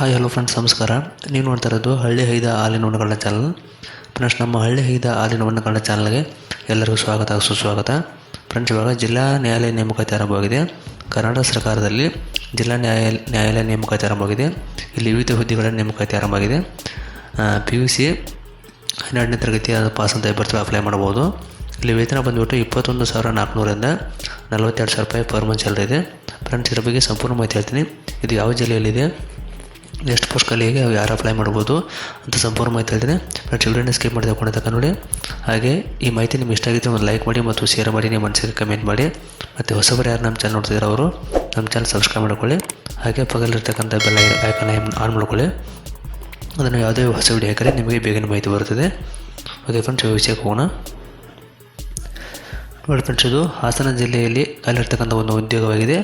Hi hello friends ನಮಸ್ಕಾರ. ನೀವು ನೋಡ್ತಾ ಇರೋದು ಹಳ್ಳಿ ಹೈದ ಹಾಲಿನ ಹಣ್ಣುಗಳ ಚಾನಲ್ ಫ್ರೆಂಡ್ಸ್ ನಮ್ಮ ಹಳ್ಳಿ ಹೈದ ಹಾಲಿನ ಹಣ್ಣುಗಳ ಚಾನಲ್ಗೆ ಎಲ್ಲರಿಗೂ ಸ್ವಾಗತ, ಸುಸ್ವಾಗತ. ಫ್ರೆಂಡ್ಸ್ ಇವಾಗ ಜಿಲ್ಲಾ ನ್ಯಾಯಾಲಯ ನೇಮಕಾತಿ ಆರಂಭವಾಗಿದೆ. ಕರ್ನಾಟಕ ಸರ್ಕಾರದಲ್ಲಿ ಜಿಲ್ಲಾ ನ್ಯಾಯ, ನ್ಯಾಯಾಲಯ ನೇಮಕಾತಿ ಆರಂಭವಾಗಿದೆ. ಇಲ್ಲಿ ವಿವಿಧ ಹುದ್ದೆಗಳ ನೇಮಕಾತಿ ಆರಂಭವಾಗಿದೆ. ಪಿ ಯು ಸಿ ಹನ್ನೆರಡನೇ ತರಗತಿ ಪಾಸ್ ಅಂತ ಬರ್ತೀವಿ ಅಪ್ಲೈ ಮಾಡ್ಬೋದು. ಇಲ್ಲಿ ವೇತನ ಬಂದುಬಿಟ್ಟು ಇಪ್ಪತ್ತೊಂದು ಸಾವಿರ ನಾಲ್ಕುನೂರಿಂದ ನಲವತ್ತೆರಡು ಸಾವಿರ ರೂಪಾಯಿ ಪರ್ ಮಂತ್ ಇದೆ. ಫ್ರೆಂಡ್ಸ್ ಇದ್ರ ಬಗ್ಗೆ ಸಂಪೂರ್ಣ ಮಾಹಿತಿ ಹೇಳ್ತೀನಿ. ಇದು ಯಾವ ಜಿಲ್ಲೆಯಲ್ಲಿದೆ? ಎಷ್ಟು ಪೋಸ್ಟ್ ಖಾಲಿಗೆ ಅವು ಯಾರು ಅಪ್ಲೈ ಮಾಡ್ಬೋದು ಅಂತ ಸಂಪೂರ್ಣ ಮಾಹಿತಿ ಹೇಳ್ತೀನಿ. ಫ್ರೆಂಡ್ಸ್ ಚಿಲ್ಡ್ರನ್ ಸ್ಕಿಪ್ ಮಾಡಿ ತಗೊಂಡು ನೋಡಿ. ಹಾಗೆ ಈ ಮಾಹಿತಿ ನಿಮ್ಗೆ ಇಷ್ಟ ಆಗಿದ್ದರೆ ಒಂದು ಲೈಕ್ ಮಾಡಿ ಮತ್ತು ಶೇರ್ ಮಾಡಿ, ನಿಮ್ಮ ಮನಸ್ಸಿಗೆ ಕಮೆಂಟ್ ಮಾಡಿ. ಮತ್ತು ಹೊಸಬರು ಯಾರು ನಮ್ಮ ಚಾನಲ್ ನೋಡ್ತಿದ್ದಾರೆ ಅವರು, ನಮ್ಮ ಚಾನಲ್ ಸಬ್ಸ್ಕ್ರೈಬ್ ಮಾಡ್ಕೊಳ್ಳಿ. ಹಾಗೆ ಪಕ್ಕದಲ್ಲಿರ್ತಕ್ಕಂಥ ಬೆಲ್ಲ ಐಕನ್ ಆನ್ ಮಾಡ್ಕೊಳ್ಳಿ. ಅದನ್ನು ಯಾವುದೇ ಹೊಸ ವಿಡಿಯೋ ಹಾಕಿದ್ರೆ ನಿಮಗೆ ಬೇಗನೆ ಮಾಹಿತಿ ಬರುತ್ತದೆ. ಓಕೆ ಫ್ರೆಂಡ್ಸ್ ವಿಷಯಕ್ಕೆ ಹೋಗೋಣ. ನೋಡಿ ಫ್ರೆಂಡ್ಸ್ ಹಾಸನ ಜಿಲ್ಲೆಯಲ್ಲಿ ಖಾಲಿರ್ತಕ್ಕಂಥ ಒಂದು ಉದ್ಯೋಗವಾಗಿದೆ.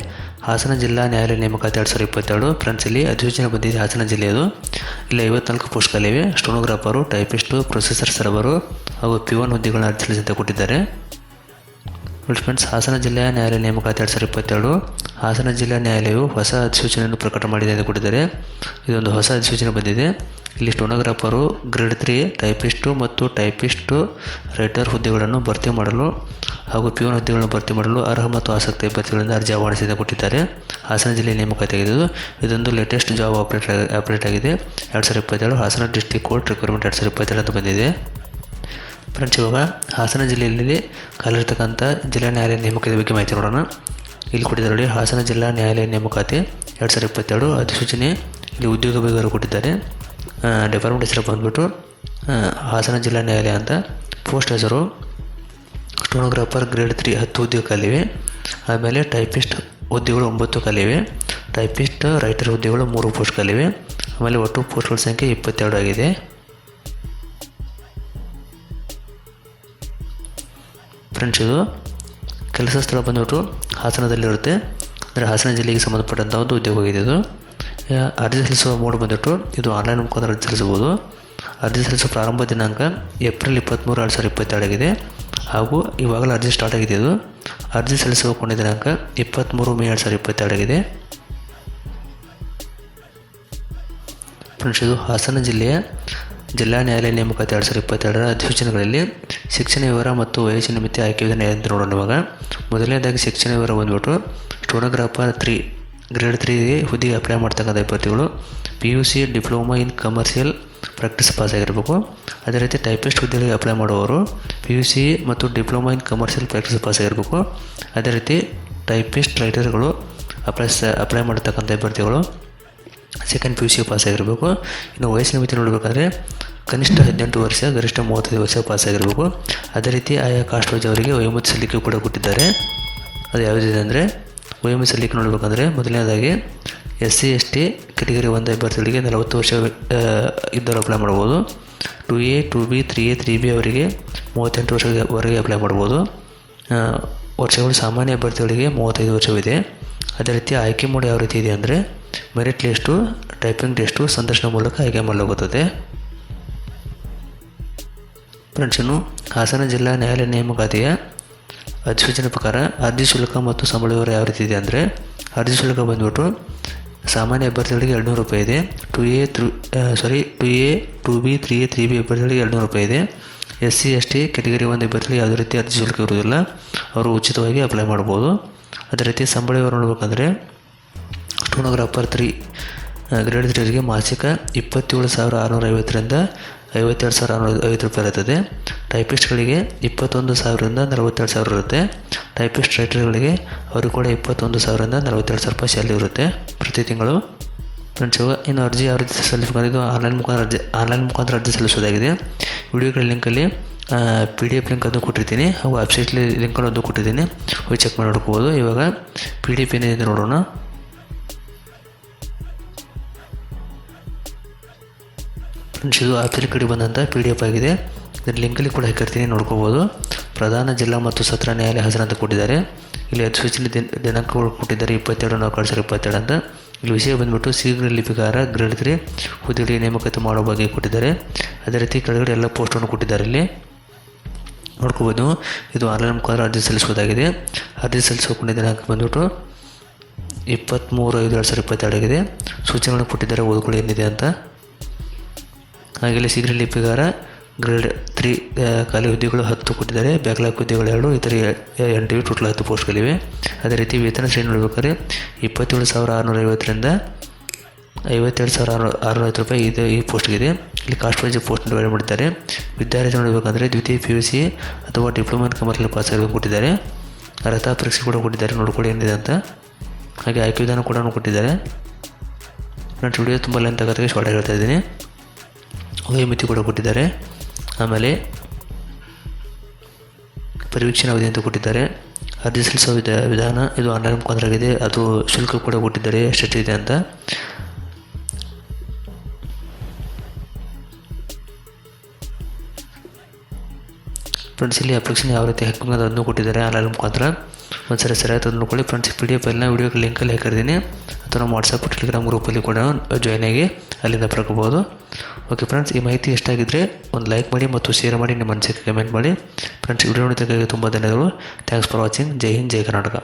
ಹಾಸನ ಜಿಲ್ಲಾ ನ್ಯಾಯಾಲಯ ನೇಮಕಾತಿ ಎರಡು ಸಾವಿರದ ಇಪ್ಪತ್ತೆರಡು. ಫ್ರೆಂಡ್ಸ್, ಇಲ್ಲಿ ಅಧಿಸೂಚನೆ ಬಂದಿದೆ ಹಾಸನ ಜಿಲ್ಲೆಯದು ಇಲ್ಲಿ ಐವತ್ನಾಲ್ಕು ಪೋಸ್ಟ್ಗಳಿವೆ ಸ್ಟೋನೋಗ್ರಾಫರು, ಟೈಪಿಸ್ಟು ಪ್ರೊಸೆಸರ್ ಸರ್ವರು ಹಾಗೂ ಪಿ ಒನ್ ಹುದ್ದೆಗಳನ್ನ ಅರ್ಜಿ ಕೊಟ್ಟಿದ್ದಾರೆ. ಫ್ರೆಂಡ್ಸ್ ಹಾಸನ ಜಿಲ್ಲೆಯ ನ್ಯಾಯಾಲಯ ನೇಮಕಾತಿ ಎರಡು ಸಾವಿರದ ಇಪ್ಪತ್ತೆರಡು ಹಾಸನ ಜಿಲ್ಲಾ ನ್ಯಾಯಾಲಯವು ಹೊಸ ಅಧಿಸೂಚನೆಯನ್ನು ಪ್ರಕಟ ಮಾಡಿದೆ ಎಂದು ಕೊಟ್ಟಿದ್ದಾರೆ. ಇದೊಂದು ಹೊಸ ಅಧಿಸೂಚನೆ ಬಂದಿದೆ. ಇಲ್ಲಿ ಸ್ಟೋನೋಗ್ರಾಫರು, ಗ್ರೇಡ್ ತ್ರೀ, ಟೈಪಿಸ್ಟು ಮತ್ತು ಟೈಪಿಸ್ಟು ರೈಟರ್ ಹುದ್ದೆಗಳನ್ನು ಭರ್ತಿ ಮಾಡಲು ಹಾಗೂ ಪಿ ಒನ್ ಹುದ್ದೆಗಳನ್ನು ಭರ್ತಿ ಮಾಡಲು ಅರ್ಹ ಮತ್ತು ಆಸಕ್ತಿ ಅಭ್ಯರ್ಥಿಗಳಿಂದ ಅರ್ಜಿ ಆಹ್ವಾನಿಸಿದ ಕೊಟ್ಟಿದ್ದಾರೆ. ಹಾಸನ ಜಿಲ್ಲೆ ನೇಮಕಾತಿ ಆಗಿದ್ದು ಇದೊಂದು ಲೇಟೆಸ್ಟ್ ಜಾಬ್ ಅಪ್ಡೇಟ್ ಅಪ್ಡೇಟ್ ಆಗಿದೆ. ಎರಡು ಸಾವಿರದ ಇಪ್ಪತ್ತೆರಡು ಹಾಸನ ಡಿಸ್ಟಿಕ್ ಕೋರ್ಟ್ ರಿಕ್ವೈರ್ಮೆಂಟ್ ಎರಡು ಸಾವಿರದ ಇಪ್ಪತ್ತೆರಡು ಅಂತ ಬಂದಿದೆ. ಫ್ರೆಂಡ್ಸ್ ಇವಾಗ ಹಾಸನ ಜಿಲ್ಲೆಯಲ್ಲಿ ಕಾಲಿರ್ತಕ್ಕಂಥ ಜಿಲ್ಲಾ ನ್ಯಾಯಾಲಯ ನೇಮಕದ ಬಗ್ಗೆ ಮಾಹಿತಿ ನೋಡೋಣ. ಇಲ್ಲಿ ಕೊಟ್ಟಿದ್ದಾರೆ ಹಾಸನ ಜಿಲ್ಲಾ ನ್ಯಾಯಾಲಯ ನೇಮಕಾತಿ ಎರಡು ಸಾವಿರದ ಇಪ್ಪತ್ತೆರಡು ಅಧಿಸೂಚನೆ ಇಲ್ಲಿ ಉದ್ಯೋಗ ಕೊಟ್ಟಿದ್ದಾರೆ. ಡಿಪಾರ್ಟ್ಮೆಂಟ್ ಹೆಸರು ಬಂದ್ಬಿಟ್ಟು ಹಾಸನ ಜಿಲ್ಲಾ ನ್ಯಾಯಾಲಯ ಅಂತ ಪೋಸ್ಟ್ ಹೆಸರು. ಸ್ಟೋನೋಗ್ರಾಫರ್ ಗ್ರೇಡ್ ತ್ರೀ ಹತ್ತು ಉದ್ಯೋಗ ಖಾಲಿವೆ ಆಮೇಲೆ ಟೈಪಿಸ್ಟ್ ಉದ್ಯೋಗಗಳು ಒಂಬತ್ತು ಖಾಲಿವೆ ಟೈಪಿಸ್ಟ್ ರೈಟರ್ ಹುದ್ದೆಗಳು ಮೂರು ಪೋಸ್ಟ್ ಖಾಲಿವೆ ಆಮೇಲೆ ಒಟ್ಟು ಪೋಸ್ಟ್ಗಳ ಸಂಖ್ಯೆ ಇಪ್ಪತ್ತೆರಡು ಆಗಿದೆ. ಫ್ರೆಂಡ್ಸ್ ಇದು ಕೆಲಸ ಸ್ಥಳ ಬಂದುಬಿಟ್ಟು ಹಾಸನದಲ್ಲಿರುತ್ತೆ. ಅಂದರೆ ಹಾಸನ ಜಿಲ್ಲೆಗೆ ಸಂಬಂಧಪಟ್ಟಂಥ ಒಂದು ಉದ್ಯೋಗವಾಗಿದೆ ಇದು. ಅರ್ಜಿ ಸಲ್ಲಿಸುವ ಮೋಡ್ ಬಂದುಬಿಟ್ಟು ಇದು ಆನ್ಲೈನ್ ಮುಖಾಂತರ ಅರ್ಜಿ ಸಲ್ಲಿಸಬಹುದು. ಅರ್ಜಿ ಸಲ್ಲಿಸುವ ಪ್ರಾರಂಭ ದಿನಾಂಕ ಏಪ್ರಿಲ್ ಇಪ್ಪತ್ತ್ಮೂರು ಎರಡು ಸಾವಿರದ ಇಪ್ಪತ್ತೆರಡಾಗಿದೆ ಹಾಗೂ ಇವಾಗಲೇ ಅರ್ಜಿ ಸ್ಟಾರ್ಟ್ ಆಗಿದೆ ಇದು. ಅರ್ಜಿ ಸಲ್ಲಿಸುವ ಕೊನೆಯ ದಿನಾಂಕ ಇಪ್ಪತ್ತ್ಮೂರು ಮೇ ಎರಡು ಸಾವಿರದ ಇಪ್ಪತ್ತೆರಡಾಗಿದೆ ಫ್ರೆಂಡ್ಸ್ ಇದು ಹಾಸನ ಜಿಲ್ಲೆಯ ಜಿಲ್ಲಾ ನ್ಯಾಯಾಲಯ ನೇಮಕಾತಿ ಎರಡು ಸಾವಿರದ ಇಪ್ಪತ್ತೆರಡರ ಅಧಿಸೂಚನೆಗಳಲ್ಲಿ ಶಿಕ್ಷಣ ವಿವರ ಮತ್ತು ವಯಸ್ಸಿನ ಮಿತಿ ಆಯ್ಕೆ ವಿಧಾನ ಅಂತ ನೋಡೋಣ ಮೊದಲನೇದಾಗಿ ಶಿಕ್ಷಣ ವಿವರ ಬಂದ್ಬಿಟ್ಟು ಸ್ಟೋನೋಗ್ರಾಫರ್ ತ್ರೀ ಗ್ರೇಡ್ ತ್ರೀಗೆ ಹುದ್ದೆಗೆ ಅಪ್ಲೈ ಮಾಡ್ತಕ್ಕಂಥ ಅಭ್ಯರ್ಥಿಗಳು P U C diploma in commercial practice pass ಆಗಿರಬೇಕು. ಅದೇ ರೀತಿ ಟೈಪಿಸ್ಟ್ ಹುದ್ದೆಗಳಿಗೆ ಅಪ್ಲೈ ಮಾಡುವವರು ಪಿ ಯು ಸಿ ಮತ್ತು diploma in commercial practice pass ಆಗಿರಬೇಕು. ಅದೇ ರೀತಿ ಟೈಪಿಸ್ಟ್ ರೈಟರ್ಗಳು ಅಪ್ಲೈ ಅಪ್ಲೈ ಮಾಡತಕ್ಕಂಥ ಅಭ್ಯರ್ಥಿಗಳು second P U C pass ಆಗಿರಬೇಕು. ಇನ್ನು ವಯಸ್ಸಿನ ಮಿತಿ ನೋಡಬೇಕಾದ್ರೆ ಕನಿಷ್ಠ ಹದಿನೆಂಟು ವರ್ಷ, ಗರಿಷ್ಠ ಮೂವತ್ತೈದು ವರ್ಷ ಪಾಸ್ ಆಗಿರಬೇಕು. ಅದೇ ರೀತಿ ಆಯಾ ಕಾಸ್ಟ್ ವೈಸ್ ಅವರಿಗೆ ವಯೋಮಿತಿ ಸಲ್ಲಿಕೆ ಕೂಡ ಕೊಟ್ಟಿದ್ದಾರೆ. ಅದು ಯಾವುದಿದೆ ಅಂದರೆ ವಯೋಮಿತಿ ಸಲ್ಲಿಕೆ ನೋಡಬೇಕಂದ್ರೆ ಮೊದಲನೇದಾಗಿ S C S T category ಒಂದು ಅಭ್ಯರ್ಥಿಗಳಿಗೆ ನಲವತ್ತು ವರ್ಷ ಇದ್ದವರು ಅಪ್ಲೈ ಮಾಡ್ಬೋದು. Two A, two B, three A, three B ಅವರಿಗೆ ಮೂವತ್ತೆಂಟು ವರ್ಷವರೆಗೆ ಅಪ್ಲೈ ಮಾಡ್ಬೋದು. ವರ್ಷಗಳು ಸಾಮಾನ್ಯ ಅಭ್ಯರ್ಥಿಗಳಿಗೆ ಮೂವತ್ತೈದು ವರ್ಷವಿದೆ. ಅದೇ ರೀತಿ ಆಯ್ಕೆ ಮೋಡ್ ಯಾವ ರೀತಿ ಇದೆ ಅಂದರೆ ಮೆರಿಟ್ ಲಿಸ್ಟು ಟೈಪಿಂಗ್ ಟೆಸ್ಟು ಸಂದರ್ಶನ ಮೂಲಕ ಆಯ್ಕೆ ಮಾಡಲಾಗುತ್ತದೆ. ಫ್ರೆಂಡ್ಸ್ ಇನ್ನು ಹಾಸನ ಜಿಲ್ಲಾ ನ್ಯಾಯಾಲಯ ನೇಮಕಾತಿಯ ಅಧಿಸೂಚನೆ ಪ್ರಕಾರ ಅರ್ಜಿ ಶುಲ್ಕ ಮತ್ತು ಸಂಬಳ ವಿವರ ಯಾವ ರೀತಿ ಇದೆ ಅಂದರೆ, ಅರ್ಜಿ ಶುಲ್ಕ ಬಂದ್ಬಿಟ್ಟು ಸಾಮಾನ್ಯ ಅಭ್ಯರ್ಥಿಗಳಿಗೆ ಎರಡುನೂರು ರೂಪಾಯಿ ಇದೆ. Two A through sorry two A two B three A three B ಅಭ್ಯರ್ಥಿಗಳಿಗೆ ಎರಡುನೂರು ರೂಪಾಯಿ ಇದೆ. S C S T category ಒಂದು ಅಭ್ಯರ್ಥಿಗಳಿಗೆ ಯಾವುದೇ ರೀತಿ ಅರ್ಜಿ ಶುಲ್ಕ ಇರುವುದಿಲ್ಲ. ಅವರು ಉಚಿತವಾಗಿ ಅಪ್ಲೈ ಮಾಡ್ಬೋದು ಅದೇ ರೀತಿ ಸಂಬಳ ವಿವರ ನೋಡಬೇಕಂದ್ರೆ ಸ್ಟೋನೋಗ್ರಾಫರ್ ತ್ರೀ ಗ್ರೇಡ್ ತ್ರೀಗೆ ಮಾಸಿಕ ಇಪ್ಪತ್ತೇಳು ಸಾವಿರ ಆರುನೂರ ಐವತ್ತರಿಂದ ಐವತ್ತೆರಡು ಸಾವಿರ ಆರುನೂರ ಐವತ್ತು ರೂಪಾಯಿ ಇರುತ್ತದೆ. ಟೈಪಿಸ್ಟ್ಗಳಿಗೆ ಇಪ್ಪತ್ತೊಂದು ಸಾವಿರದಿಂದ ನಲವತ್ತೆರಡು ಸಾವಿರ ಇರುತ್ತೆ. ಟೈಪಿಸ್ಟ್ ರೈಟರ್ಗಳಿಗೆ ಅವರು ಕೂಡ ಇಪ್ಪತ್ತೊಂದು ಸಾವಿರದಿಂದ ನಲವತ್ತೆರಡು ಸಾವಿರ ರೂಪಾಯಿ ಸ್ಯಾಲರಿ ಇರುತ್ತೆ ಪ್ರತಿ ತಿಂಗಳು. ಫ್ರೆಂಡ್ಸ್ ಇನ್ನು ಅರ್ಜಿ ಯಾವ ರೀತಿ ಸಲ್ಲಿಸಬೇಕು ಇದು ಆನ್ಲೈನ್ ಮುಖಾಂತರ ಅರ್ಜಿ, ಆನ್ಲೈನ್ ಮುಖಾಂತರ ಅರ್ಜಿ ಸಲ್ಲಿಸೋದಾಗಿದೆ. ವಿಡಿಯೋಗಳ ಲಿಂಕಲ್ಲಿ ಪಿ ಡಿ ಎಫ್ ಲಿಂಕ್ ಅದು ಕೊಟ್ಟಿರ್ತೀನಿ. ಹಾಗೂ ವೆಬ್ಸೈಟ್ಲಿ ಲಿಂಕನ್ನು ಅದು ಕೊಟ್ಟಿದ್ದೀನಿ ಹೋಗಿ ಚೆಕ್ ಮಾಡಿ ನೋಡ್ಕೋಬೋದು. ಇವಾಗ ಪಿ ಡಿ ಎಫ್ ಏನಿದೆ ನೋಡೋಣ. ಇದು ಆಫೀಲ್ ಕಡೆ ಬಂದಂಥ ಪಿ ಡಿ ಎಫ್ ಆಗಿದೆ. ಇದರ ಲಿಂಕಲ್ಲಿ ಕೂಡ ಹಾಕಿರ್ತೀನಿ, ನೋಡ್ಕೋಬೋದು. ಪ್ರಧಾನ ಜಿಲ್ಲಾ ಮತ್ತು ಸತ್ರ ನ್ಯಾಯಾಲಯ ಹೆಸರಂತ ಕೊಟ್ಟಿದ್ದಾರೆ. ಇಲ್ಲಿ ಅಧಿಸೂಚನೆ ದಿನ, ದಿನಾಂಕಗಳು ಕೊಟ್ಟಿದ್ದಾರೆ ಇಪ್ಪತ್ತೆರಡು ನಾಲ್ಕು ಎರಡು ಸಾವಿರ ಇಪ್ಪತ್ತೆರಡು ಅಂತ. ಇಲ್ಲಿ ವಿಷಯ ಬಂದ್ಬಿಟ್ಟು ಶೀಘ್ರ ಲಿಪಿಕಾರ ಗ್ರೇಡ್ ತ್ರೀ ಹುದ್ದೆಗಳಿಗೆ ನೇಮಕಾತಿ ಮಾಡೋ ಬಗ್ಗೆ ಕೊಟ್ಟಿದ್ದಾರೆ. ಅದೇ ರೀತಿ ಕೆಳಗಡೆ ಎಲ್ಲ ಪೋಸ್ಟನ್ನು ಕೊಟ್ಟಿದ್ದಾರೆ ಇಲ್ಲಿ. ನೋಡ್ಕೋಬೋದು. ಇದು ಆನ್ಲೈನ್ ಮುಖಾಂತರ ಅರ್ಜಿ ಸಲ್ಲಿಸಬಹುದಾಗಿದೆ ಅರ್ಜಿ ಸಲ್ಲಿಸಿಕೊಂಡ ದಿನಾಂಕ ಬಂದ್ಬಿಟ್ಟು ಇಪ್ಪತ್ತ್ಮೂರು ಐದು ಎರಡು ಸಾವಿರ ಇಪ್ಪತ್ತೆರಡಾಗಿದೆ. ಸೂಚನೆಗಳನ್ನು ಕೊಟ್ಟಿದ್ದಾರೆ, ಓದ್ಕೊಳ್ಳಿ ಏನಿದೆ ಅಂತ. ಹಾಗೆ ಶೀಘ್ರ ಲಿಪಿಗಾರ ಗ್ರೇಡ್ ತ್ರೀ ಖಾಲಿ ಹುದ್ದೆಗಳು ಹತ್ತು ಕೊಟ್ಟಿದ್ದಾರೆ. ಬ್ಯಾಕ್ಲಾಗ್ ಹುದ್ದೆಗಳು ಎರಡು ಎ- ಎಂಟು ಟೋಟಲ್ ಹತ್ತು ಪೋಸ್ಟ್ಗಳಿವೆ ಅದೇ ರೀತಿ ವೇತನ ಶ್ರೇಣಿ ನೋಡ್ಬೇಕಾದ್ರೆ ಇಪ್ಪತ್ತೇಳು ಸಾವಿರ ಆರುನೂರ ಐವತ್ತರಿಂದ ಐವತ್ತೆರಡು ಸಾವಿರ ಆರು ಆರುನೂರ ಐವತ್ತು ರೂಪಾಯಿ ಇದು ಈ ಪೋಸ್ಟ್ಗಿದೆ ಇಲ್ಲಿ ಕಾಸ್ಟ್ ವೈಸ್ ಪೋಸ್ಟ್ ಡಿವೈಡ್ ಮಾಡಿದ್ದಾರೆ. ವಿದ್ಯಾರ್ಥಿ ನೋಡಬೇಕಂದ್ರೆ ದ್ವಿತೀಯ ಪಿ ಯು ಸಿ ಅಥವಾ ಡಿಪ್ಲೊಮಾ ಇನ್ ಕಮರ್ಷಿಯಲ್ ಪಾಸ್ ಆಗಬೇಕು ಕೊಟ್ಟಿದ್ದಾರೆ. ಅರ್ಹತಾ ಪರೀಕ್ಷೆ ಕೂಡ ಕೊಟ್ಟಿದ್ದಾರೆ. ನೋಡ್ಕೊಳ್ಳಿ ಏನಿದೆ ಅಂತ. ಹಾಗೆ ಆಯ್ಕೆ ವಿಧಾನ ಕೂಡ ಕೊಟ್ಟಿದ್ದಾರೆ. ನಾನು ವಿಡಿಯೋ ತುಂಬ ಲೆಂತ್ ಆಗೋದಕ್ಕೆ ಶಾರ್ಟ್ ಹೇಳ್ತಾ ಇದ್ದೀನಿ. ವಯೋಮಿತಿ ಕೂಡ ಕೊಟ್ಟಿದ್ದಾರೆ. ಆಮೇಲೆ ಪರಿವೀಕ್ಷಣೆ ಅವಧಿ ಅಂತ ಕೊಟ್ಟಿದ್ದಾರೆ. ಅರ್ಜಿ ಸಲ್ಲಿಸುವ ವಿಧ, ವಿಧಾನ ಇದು ಆನ್ಲೈನ್ ಮುಖಾಂತರ ಆಗಿದೆ ಅದು ಶುಲ್ಕ ಕೂಡ ಕೊಟ್ಟಿದ್ದಾರೆ. ಎಷ್ಟೆಷ್ಟಿದೆ ಅಂತ. ಫ್ರೆಂಡ್ಸ್, ಇಲ್ಲಿ ಅಪ್ಲಿಕೇಶನ್ ಯಾವ ರೀತಿ ಹಾಕಿ ಅದನ್ನು ಕೊಟ್ಟಿದ್ದಾರೆ ಆನ್ಲೈನ್ ಮುಖಾಂತರ. ಒಂದು ಸರಿ ಸರಿಯಾಗಿ ತಂದು ನೋಡ್ಕೊಳ್ಳಿ. ಫ್ರೆಂಡ್ಸ್ ಪಿ ಡಿ ಎಫ್ ಎಲ್ಲ ವೀಡಿಯೋ ಲಿಂಕಲ್ಲಿ ಹಾಕಿರ್ತೀನಿ. ಅಥವಾ ನಮ್ಮ ವಾಟ್ಸಪ್ ಟೆಲಿಗ್ರಾಮ್ ಗ್ರೂಪಲ್ಲಿ ಕೂಡ ಜಾಯ್ನ್ ಆಗಿ ಅಲ್ಲಿಂದ ಪಡ್ಕೋಬೋದು ಓಕೆ ಫ್ರೆಂಡ್ಸ್ ಈ ಮಾಹಿತಿ ಎಷ್ಟಾಗಿದ್ದರೆ ಒಂದು ಲೈಕ್ ಮಾಡಿ ಮತ್ತು ಶೇರ್ ಮಾಡಿ ನಿಮ್ಮ ಮನಸ್ಸಿಗೆ ಕಮೆಂಟ್ ಮಾಡಿ. ಫ್ರೆಂಡ್ಸ್ ವಿಡಿಯೋ ನೋಡಿದ್ದಕ್ಕಾಗಿ ತುಂಬ ಧನ್ಯವಾದಗಳು. Thanks for watching Jai Hind, Jai Karnataka.